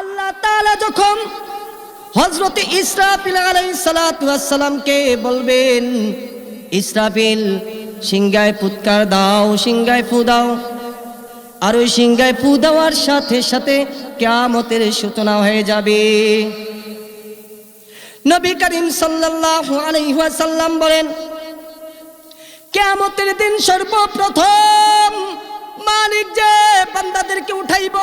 আল্লাহ তাআলা যখন হজরত ইসরাফিল সালামকে বলবেন, ইসরাফিল সিংগায় ফুৎকার দাও সিংগায় ফু দাও। আর ওই সিংগায় ফু দেওয়ার সাথে সাথে কেয়ামতের সূচনা হয়ে যাবে। নবী করিম সাল্লাল্লাহু বলেন, কেয়ামতের দিন সর্বপ্রথম মালিক যে বান্দাদেরকে উঠাইব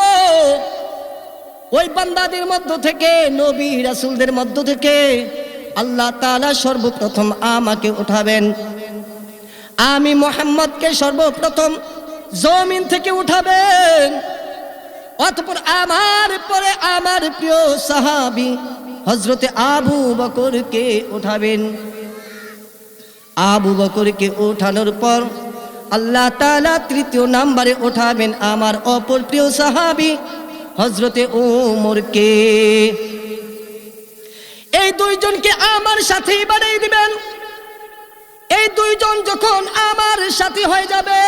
ওই বান্দাদের মধ্য থেকে, নবী রাসুলদের মধ্য থেকে আল্লাহ তালা সর্বপ্রথম আমাকে উঠাবেন। আমি মোহাম্মদকে সর্বপ্রথম জমিন থেকে উঠাবেন। অতপর আমার পরে আমার প্রিয় সাহাবি হজরতে আবু বকরকে উঠাবেন। আবু বকরকে ওঠানোর পর আল্লাহ তাআলা তৃতীয় নাম্বারে ওঠাবেন আমার অপর প্রিয় সাহাবি হজরতে ওমরকে এই দুইজনকে আমার সাথেই বাড়াই দিবেন। এই দুইজন যখন আমার সাথী হয়ে যাবে,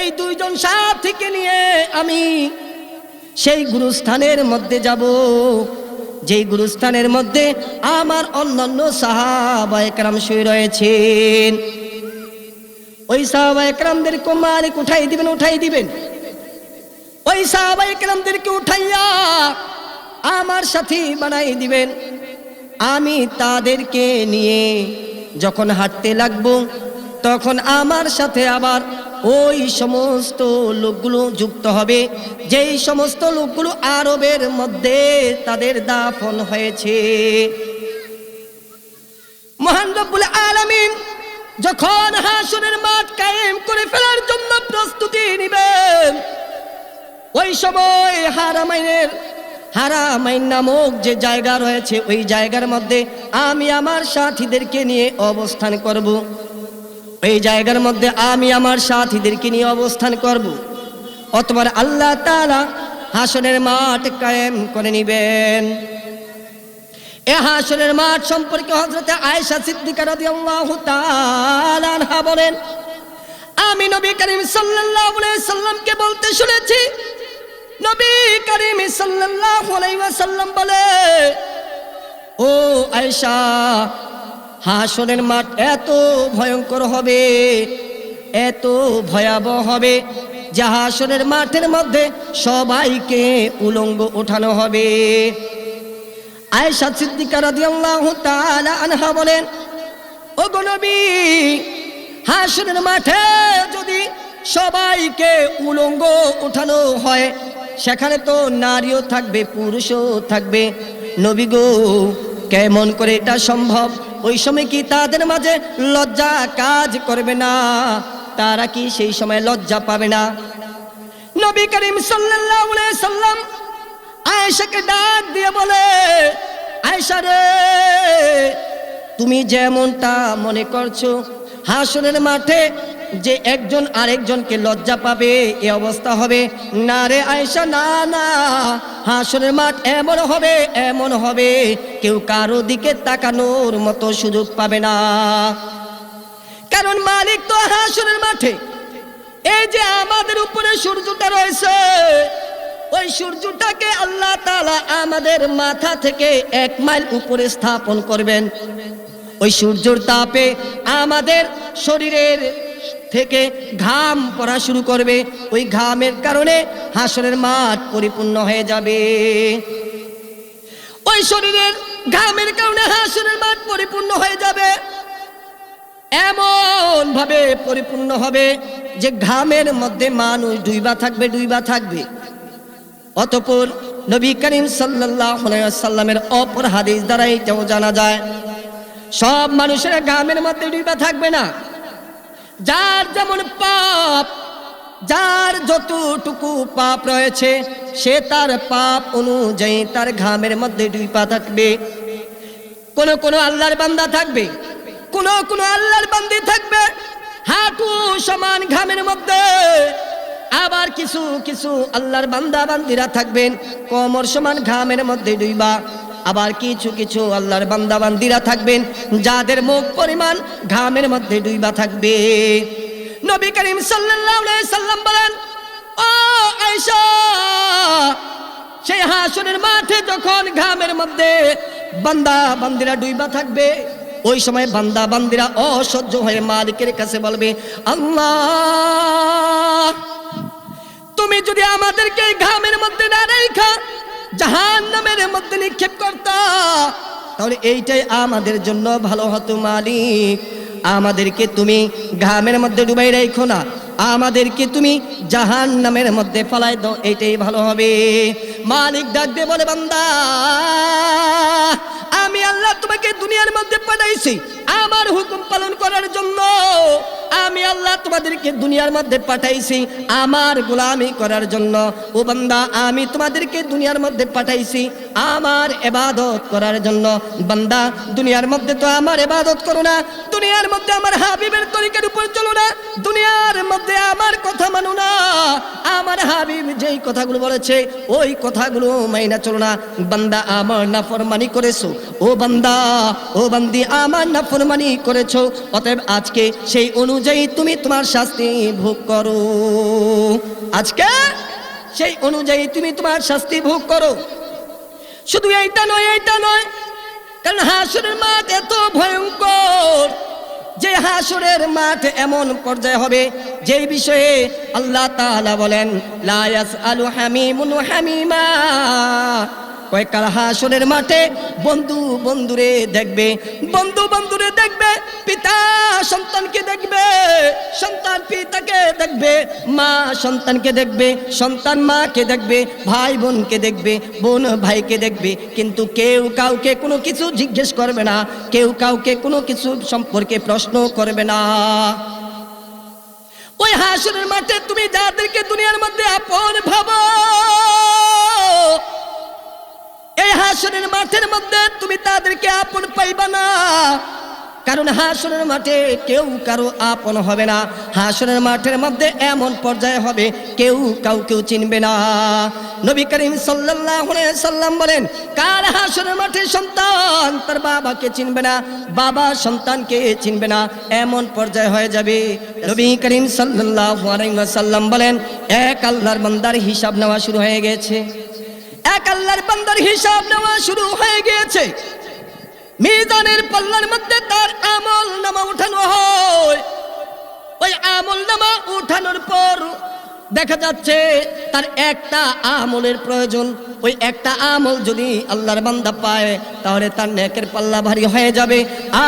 এই দুইজন সাথীকে নিয়ে আমি সেই গুরুস্থানের মধ্যে যাব। যেই গুরুস্থানের মধ্যে আমার অন্যান্য সাহাবা একরাম শুয়ে রয়েছেন। ওই সাহাবা একরামদেরকে মালিক উঠাই দিবেন উঠাই দিবেন। ওই সাহাবা একরামদেরকে উঠাইয়া আমার সাথী বানাই দিবেন। আমি তাদেরকে নিয়ে যখন হাঁটতে লাগবো, তখন আমার সাথে আবার ওই সমস্ত লোকগুলো যুক্ত হবে। যেই সমস্ত লোকগুলো আরবের মধ্যে তাদের দাফন হয়েছে। মহান রব্বুল আলামিন যখন হাসনের মাঠ কায়েম করে ফেলার জন্য প্রস্তুতি নিবেন ওই সময় হারামাইনের, হারামাইন নামক যে জায়গা রয়েছে, ওই জায়গার মধ্যে আমি আমার সাথীদেরকে নিয়ে অবস্থান করব। এই জায়গার মধ্যে আমি আমার সাথীদেরকে নিয়ে অবস্থান করব। অতবার আল্লাহ তাআলা হাসনের মাঠ কায়েম করে নিবেন। এ হাসনের মাঠ সম্পর্কে হজরতে আয়েশা সিদ্দিকা রাদিয়াল্লাহু তাআলা আনহা বলেন, আমি নবী করিম আলাইহি সাল্লামকে বলতে শুনেছি করিম সাল্লাল্লাহু বলে, ও মাঠ এত ভয়ঙ্কর হবে, এত ভয়াবহ হবে, যে হাসনের মাঠের মধ্যে সবাইকে উলঙ্গ ওঠানো হবে। বলেন ও মাঠে যদি সবাইকে উলঙ্গ উঠানো হয় সেখানে তো নারীও থাকবে, পুরুষও থাকবে। নবী গো, কেমন করে এটা সম্ভব? ওই সময় কি তাদের মাঝে লজ্জা কাজ করবে না? তারা কি সেই সময় লজ্জা পাবে না? নবী করিম সাল্লাম আয়েশাকে ডাক দিয়ে বলে, আয়েশা রে, তুমি যেমনটা মনে করছ হাসনের মাঠে যে একজন আরেকজনকে লজ্জা পাবে, এ অবস্থা হবে। না রে আয়সা না না হাসনের মাঠ এমন হবে এমন হবে। কেউ কারও দিকে তাকানোর মতো সুযোগ পাবে না। কারণ মালিক তো হাসনের মাঠে। এই যে আমাদের উপরে সূর্যটা রয়েছে, ওই সূর্যটাকে আল্লাহ তালা আমাদের মাথা থেকে এক মাইল উপরে স্থাপন করবেন। ওই সূর্যর তাপে আমাদের শরীরের থেকে ঘাম পড়া শুরু করবে। ওই ঘামের কারণে হাসনের মাঠ পরিপূর্ণ হয়ে যাবে। ওই শরীরের ঘামের কারণে হাসনের মাঠ পরিপূর্ণ হয়ে যাবে। এমন ভাবে পরিপূর্ণ হবে যে ঘামের মধ্যে মানুষ ডুইবা থাকবে ডুইবা থাকবে। অতপর নবী করিম সাল্লামের অপর হাদিস দ্বারা এটাও জানা যায়, সব মানুষের ঘামের মধ্যে ডুইবা থাকবে না। যার যেমন পাপ, যার যতটুকু পাপ রয়েছে, সে তার পাপ অনুযায়ী তার ঘামের মধ্যে ডুইবা থাকবে। কোন কোন আল্লাহর বান্দা থাকবে, কোন কোন আল্লাহর বান্দি থাকবে, হাঁটু সমান ঘামের মধ্যে। আবার কিছু কিছু আল্লাহর বান্দা বান্দিরা থাকবেন, কমর সমান ঘামের মধ্যে ডুইবা আবার কিছু কিছু আল্লাহর বান্দা বান্দিরা থাকবেন, যাদের মুখ পরিমাণ ঘামের মধ্যে ডুইবা থাকবে। নবী করিম সাল্লাম বলেন, ও সেই হাসনের মাঠে যখন ঘামের মধ্যে বান্দা বান্দিরা ডুইবা থাকবে, ওই সময় বান্দা বান্দিরা অসহ্য হয়ে মালিকের কাছে বলবে, আল্লাহ, তুমি যদি আমাদেরকে ঘামের মধ্যে না রেখা জাহান নামের মধ্যে নিক্ষেপ করতা। তাহলে এইটাই আমাদের জন্য ভালো হতো মালিক। আমাদেরকে তুমি ঘামের মধ্যে ডুবাই রেখো না। আমাদেরকে তুমি জাহান নামের মধ্যে ফলাই দাও, এইটাই ভালো হবে। মালিক ডাকবে, বলে বান্দা, আমি আল্লাহ তোমাকে দুনিয়ার মধ্যে পাঠাইছি। আমার হুকুম পালন করার জন্য আমি আল্লাহ তোমাদেরকে দুনিয়ার মধ্যে পাঠাইছি, আমার গোলামি করার জন্য। ও বান্দা, আমি তোমাদেরকে দুনিয়ার মধ্যে পাঠাইছি, আমার এবাদত করার জন্য। বান্দা, দুনিয়ার মধ্যে তো আমার এবাদত করো না, দুনিয়ার মধ্যে আমার হাবিবের তরিকের উপর চলো না, দুনিয়ার মধ্যে আমার কথা মানো না। আমার হাবিব যেই কথাগুলো বলেছে, ওই কথাগুলো মাইনা চলো না। বান্দা, আমার নাফরমানি করেছ। ও বান্দা, ও বান্দি, আমার নাফরমানি করেছ। অতএব আজকে সেই অনুযায়ী তুমি তোমার শাস্তি ভোগ করো। আজকে সেই অনুযায়ী তুমি তোমার শাস্তি ভোগ করো। শুধু এইটা নয় এইটা নয়, কারণ হাসুরের মাঠ এত ভয়ঙ্কর। যে হাসুরের মাঠ এমন পর্যায়ে হবে, যেই বিষয়ে আল্লাহ বলেন লায়াস আলু হামিমুন হামিমা। কয়েককাল হাসুরের মাঠে বন্ধু বন্ধুরে দেখবে, বন্ধু বন্ধুরে দেখবে, পিতা সন্তানকে দেখবে, সন্তান পিতাকে দেখবে, মা সন্তানকে দেখবে, সন্তান মাকে দেখবে, ভাই বোনকে দেখবে, বোন ভাইকে দেখবে, কিন্তু কেউ কাউকে কোনো কিছু জিজ্ঞেস করবে না, কেউ কাউকে কোনো কিছু সম্পর্কে প্রশ্ন করবে না। ওই হাসনের মাঠে তুমি যাদেরকে দুনিয়ার মধ্যে আপন ভাবো হাসনের মাঠের মধ্যে তুমি তাদেরকে আপন পাইবা না। কারণ হাসনের মাঠে কেউ কারও আপন হবে না। হাসনের মাঠের মধ্যে এমন পর্যায়ে হবে, কেউ কাউকেও চিনবে না। নবী করিম সাল্লাম বলেন, কার হাসনের মাঠে সন্তান তার বাবাকে চিনবে না, বাবা সন্তানকে চিনবে না, এমন পর্যায়ে হয়ে যাবে। নবী করিম আলাইহি সাল্লাম বলেন, এক আল্লাহর বান্দার হিসাব নেওয়া শুরু হয়ে গেছে। এক আল্লাহর বান্দার হিসাব নেওয়া শুরু হয়ে গিয়েছে। মিজানের পাল্লার মধ্যে তার আমল নামা উঠানো হয়। ওই আমল নামা উঠানোর পর দেখা যাচ্ছে তার একটা আমলের প্রয়োজন। ওই একটা আমল যদি আল্লাহর বান্দা পায়, তাহলে তার নেকের পাল্লা ভারী হয়ে যাবে।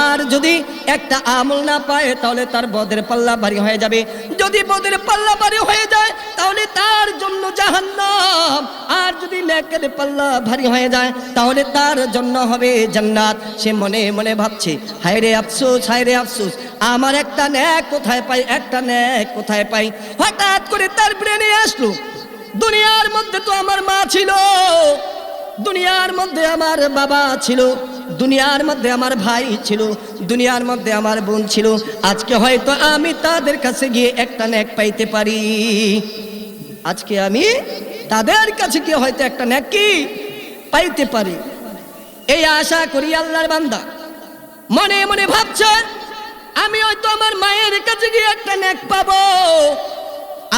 আর যদি একটা আমল না পায়, তাহলে তার বদের পাল্লা ভারী হয়ে যাবে। যদি বদের পাল্লা ভারী হয়ে যায় নেকের পাল্লা ভারী হয়ে যায়, তাহলে তার জন্য হবে জান্নাত। সে মনে মনে ভাবছে হায় রে আফসোস হায় রে আফসোস, আমার একটা ন্যাক কোথায় পাই, একটা ন্যাক কোথায় পাই? হঠাৎ করে তার ব্রেনে আসলো, দুনিয়ার মধ্যে তো আমার মা ছিল, দুনিয়ার মধ্যে আমার বাবা ছিল, দুনিয়ার মধ্যে আমার ভাই ছিল, দুনিয়ার মধ্যে আমার বোন ছিল। আজকে হয়তো আমি তাদের কাছে গিয়ে একটা ন্যাক পাইতে পারি। আজকে আমি তাদের কাছে গিয়ে হয়তো একটা ন্যাক কি পাইতে পারি। এই আশা করি আল্লাহর বান্দা। মনে মনে ভাবছেন আমি হয়তো আমার মায়ের কাছে গিয়ে একটা ন্যাক পাবো।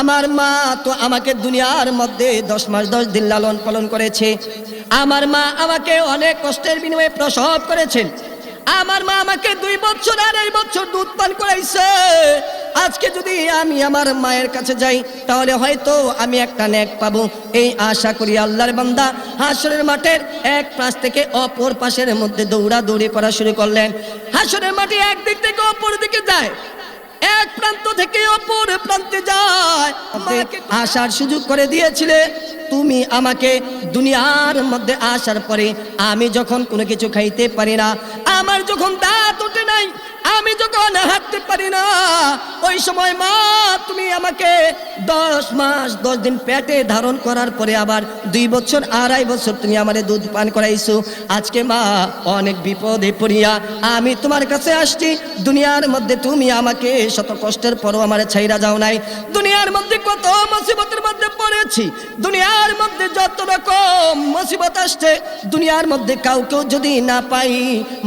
আমার মা তো আমাকে দুনিয়ার মধ্যে দশ মাস, দশ দিন লালন পালন করেছে। আমার মা আমাকে অনেক কষ্টের বিনিময়ে প্রসব করেছেন আমার মা আমাকে দুই বছর আড়াই বছর দুধ পান করাইছে। আজকে যদি আমি আমার মায়ের কাছে যাই তাহলে হয়তো আমি একটা ন্যাক পাবো। এই আশা করি আল্লাহর বান্দা হাসরের মাঠের এক পাশ থেকে অপর পাশের মধ্যে দৌড়া দৌড়ি করা শুরু করলেন। হাসরের মাঠে একদিক থেকে অপর দিকে যায় এক প্রান্ত থেকে অপর প্রান্তে যায়। আশার আসার সুযোগ করে দিয়েছিলে। তুমি আমাকে দুনিয়ার মধ্যে আসার পরে আমি যখন কোনো কিছু খাইতে পারি না, আমার যখন দাঁত ওঠে নাই, আমি যখন হাঁটতে পারি না, ওই সময় মা, তুমি আমাকে দশ মাস, দশ দিন পেটে ধারণ করার পরে আবার দুই বছর, আড়াই বছর তুমি আমার দুধ পান করাইছো। আজকে মা, অনেক বিপদে পড়িয়া আমি তোমার কাছে আসছি। দুনিয়ার মধ্যে তুমি আমাকে শত কষ্টের পরও আমার ছাইরা যাও নাই। দুনিয়ার মধ্যে কত মুসিবতের মধ্যে পড়েছি। দুনিয়ার দুনিয়ার মধ্যে যত রকম মুসিবত আসছে, দুনিয়ার মধ্যে কাউকেও যদি না পাই,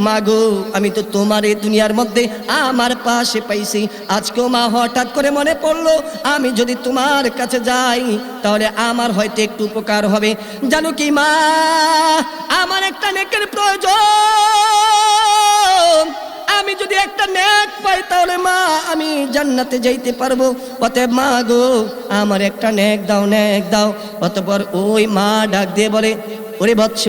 মাগো, আমি তো তোমার এই দুনিয়ার মধ্যে আমার পাশে পাইছি। আজকেও মা হঠাৎ করে মনে পড়ল, আমি যদি তোমার কাছে যাই, তাহলে আমার হয়তো একটু উপকার হবে। জানো কি মা? আমার একটা নেকের প্রয়োজন। আমি যদি একটা নেক পাই, তাহলে মা, আমি জান্নাতে যাইতে পারব। অতএব মা গো, আমার একটা নেক দাও নেক দাও। অতপর ওই মা ডাক দিয়ে বলে, ওরে বৎস,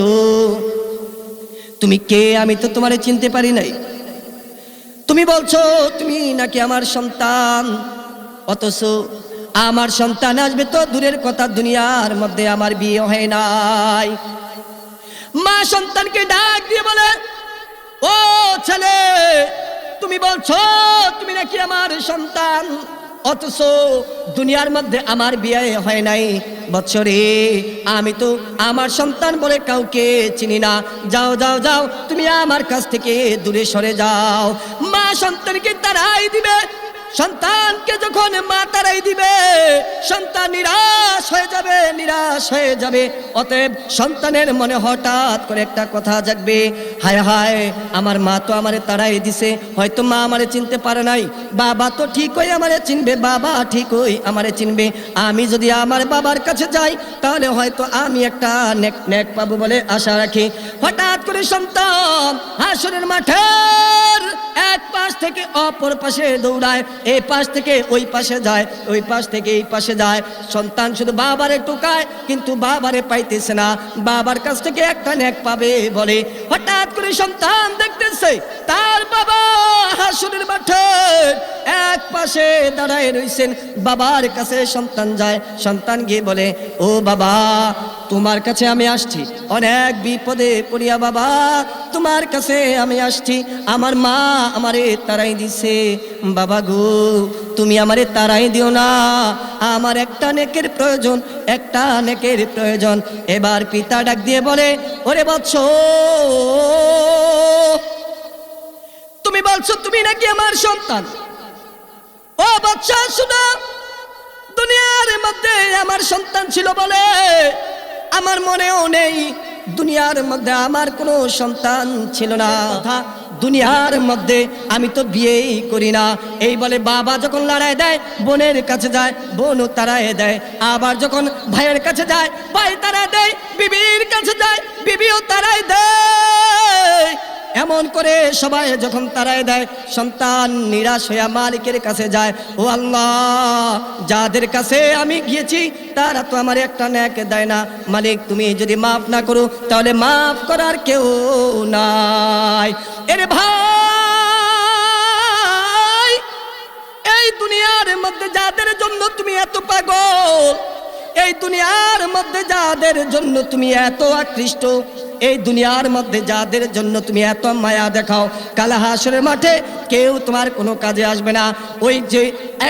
তুমি কে? আমি তো তোমারে চিনতে পারি নাই। তুমি বলছো, তুমি নাকি আমার সন্তান? অথচ আমার সন্তান আসবে তো দূরের কথা, দুনিয়ার মধ্যে আমার বিয়ে হয় নাই। মা সন্তানকে ডাক দিয়ে বলে ও ছেলে, তুমি বলছো, তুমি নাকি আমার সন্তান? অথচ দুনিয়ার মধ্যে আমার বিয়ে হয় নাই। বৎসরে, আমি তো আমার সন্তান বলে কাউকে চিনি না। যাও যাও যাও, তুমি আমার কাছ থেকে দূরে সরে যাও। মা সন্তানকে তারাই দিবে। সন্তানকে যখন মা তারাই দিবে, সন্তান নিরাশ হয়ে যাবে, নিরাশ হয়ে যাবে। অতএব সন্তানের মনে হঠাৎ করে একটা কথা জাগবে। হায় হায়, আমার মা তো আমারে তারাই দিছে। হয়তো মা আমারে চিনতে পারে নাই। বাবা তো ঠিকই আমারে চিনবে, বাবা ঠিকই আমারে চিনবে। আমি যদি আমার বাবার কাছে যাই, তাহলে হয়তো আমি একটা নেক নেক পাবো বলে আশা রাখি। হঠাৎ করে সন্তান হাসনের মাঠের এক পাশ থেকে অপর পাশে দৌড়ায় এই পাশ থেকে ওই পাশে যায়। ওই পাশ থেকে এই পাশে যায়। সন্তান শুধু বাবারে টোকায়, কিন্তু বাবারে পাইতেছে না। বাবার কাছ থেকে একটা ন্যাক পাবে বলে। হঠাৎ করে সন্তান দেখতেছে, তার বাবা হাসুরের মাঠে এক পাশে দাঁড়ায় রয়েছেন বাবার কাছে সন্তান যায়। সন্তান গিয়ে বলে, ও বাবা তোমার কাছে আমি আসছি। অনেক বিপদে পড়িয়া বাবা, তোমার কাছে আমি আসছি। আমার মা আমারে তারাই দিছে। বাবা গো, তুমি আমারে তারাই দিও না। আমার একটা নেকের প্রয়োজন, একটা নেকের প্রয়োজন। এবার পিতা ডাক দিয়ে বলে, ওরে বৎস, তুমি বলছো তুমি নাকি আমার সন্তান? ও বাচ্চা শুনো, দুনিয়ার মধ্যে আমার সন্তান ছিল বলে আমার মনেও নেই, দুনিয়ার মধ্যে আমার কোনো সন্তান ছিল না। দুনিয়ার মধ্যে আমি তো বিয়েই করি না। এই বলে বাবা যখন লড়াই দেয়, বোনের কাছে যায়, বোনও তারায় দেয়। আবার যখন ভাইয়ের কাছে যায়, ভাই তারা দেয়, বিবির কাছে যায়, বিবিও তারাই দেয়। এমন করে সবাই যখন তারাই দেয়, সন্তান নিরাশ হয়ে মালিকের কাছে যায়, ও আল্লাহ, যাদের কাছে আমি গিয়েছি, তারা তো আমার একটা ন্যাক দেয় না। মালিক, তুমি যদি মাফ না করো, তাহলে মাফ করার কেউ নাই। এরে ভাই, এই দুনিয়ার মধ্যে যাদের জন্য তুমি এত পাগল, এই দুনিয়ার মধ্যে যাদের জন্য তুমি এত আকৃষ্ট এই দুনিয়ার মধ্যে যাদের জন্য তুমি এত মায়া দেখাও, কালা হাসরের মাঠে কেউ তোমার কোনো কাজে আসবে না। ওই যে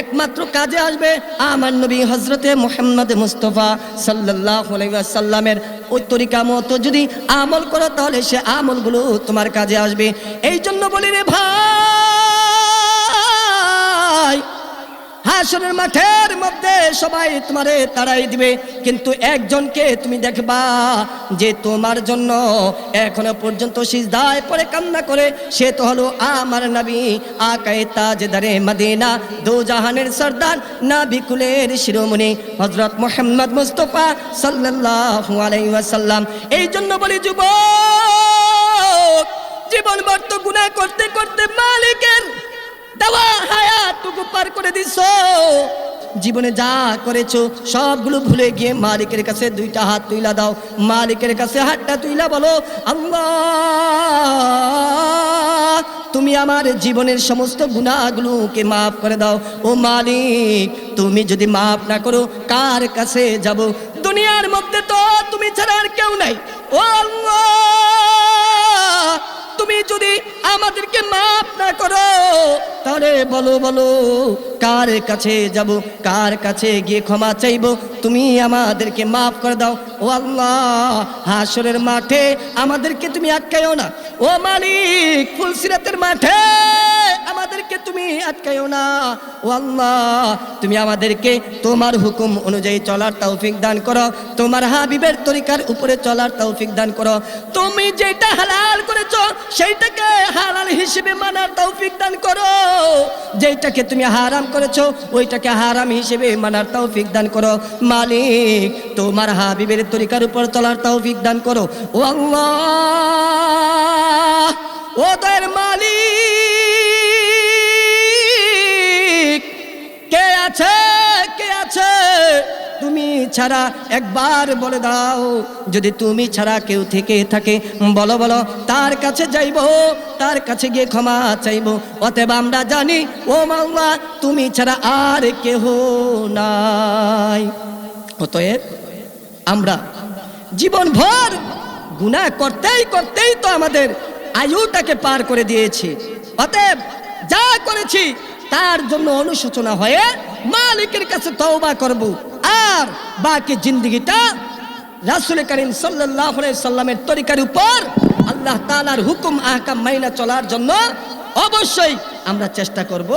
একমাত্র কাজে আসবে আমার নবী হজরতে মোহাম্মদ মুস্তফা সাল্লাহ সাল্লামের ওই তরিকা মতো যদি আমল করো, তাহলে সে আমলগুলো তোমার কাজে আসবে। এই জন্য বলি রে ভাই হাসনের মাঠের মধ্যে সবাই তোমারে তাড়াই দিবে। কিন্তু একজনকে তুমি দেখবা যে তোমার জন্য এখনও পর্যন্ত সিজদায় পরে কান্না করে, সে তো হলো আমার নবী আকায়ে তাজদারে মদিনা দো জাহানের সর্দার নাবি কুলের শিরোমণি হযরত মুহাম্মদ মুস্তাফা সাল্লাল্লাহু আলাইহি ওয়াসাল্লাম। এই জন্য বলি, যুবক জীবন বর্ত গুনাহ করতে করতে মালিকের পার করে দিছ। জীবনে যা করেছ, সবগুলো ভুলে গিয়ে মালিকের কাছে দুইটা হাত তুইলা দাও। মালিকের কাছে হাতটা তুইলা বলো, আল্লাহ, তুমি আমার জীবনের সমস্ত গুণাগুলোকে মাফ করে দাও। ও মালিক, তুমি যদি মাফ না করো, কার কাছে যাব? দুনিয়ার মধ্যে তো তুমি ছাড়া আর কেউ নাই। ও আল্লাহ তুমি যদি আমাদেরকে মাফ না করো, তাহলে বলো বলো, কার কাছে যাব, কার কাছে গিয়ে ক্ষমা চাইব? তুমি আমাদেরকে মাফ করে দাও। ও আল্লাহ, হাসরের মাঠে আমাদেরকে তুমি আটকাইও না। ও মালিক, ফুলসিরাতের মাঠে তুমি আটকাইও না। ও আল্লাহ, তুমি আমাদেরকে তোমার হুকুম অনুযায়ী চলার তৌফিক দান করো। তোমার হাবিবের তরিকার উপরে চলার তৌফিক দান করো। তুমি যেটা হালাল করেছ, সেইটাকে হালাল হিসেবে মানার তৌফিক দান করো। যেটাকে তুমি হারাম করেছ, ওইটাকে হারাম হিসেবে মানার তৌফিক দান করো। মালিক, তোমার হাবিবের তরিকার উপর চলার তৌফিক দান করো। ও আল্লাহ, ও দয়ের মালিক। আছে? কে আছে? তুমি ছাড়া একবার বলে দাও। যদি তুমি ছাড়া কেউ থেকে থাকে, বলো বলো, তার কাছে যাইব, তার কাছে গিয়ে ক্ষমা চাইব। অতএব আমরা জানি, ও মাল্লা তুমি ছাড়া আর কেহ নাই। অতএব আমরা জীবন ভর গুণা করতেই করতেই তো আমাদের আয়ুটাকে পার করে দিয়েছি। অতএব যা করেছি, তার জন্য অনুশোচনা হয়ে মালিকের কাছে তওবা করব। আর বাকি জিন্দগিটা রাসুল করিম সাল্লাহ সাল্লামের তরিকার উপর আল্লাহ তালার হুকুম, আহকাম মাইনা চলার জন্য অবশ্যই আমরা চেষ্টা করব।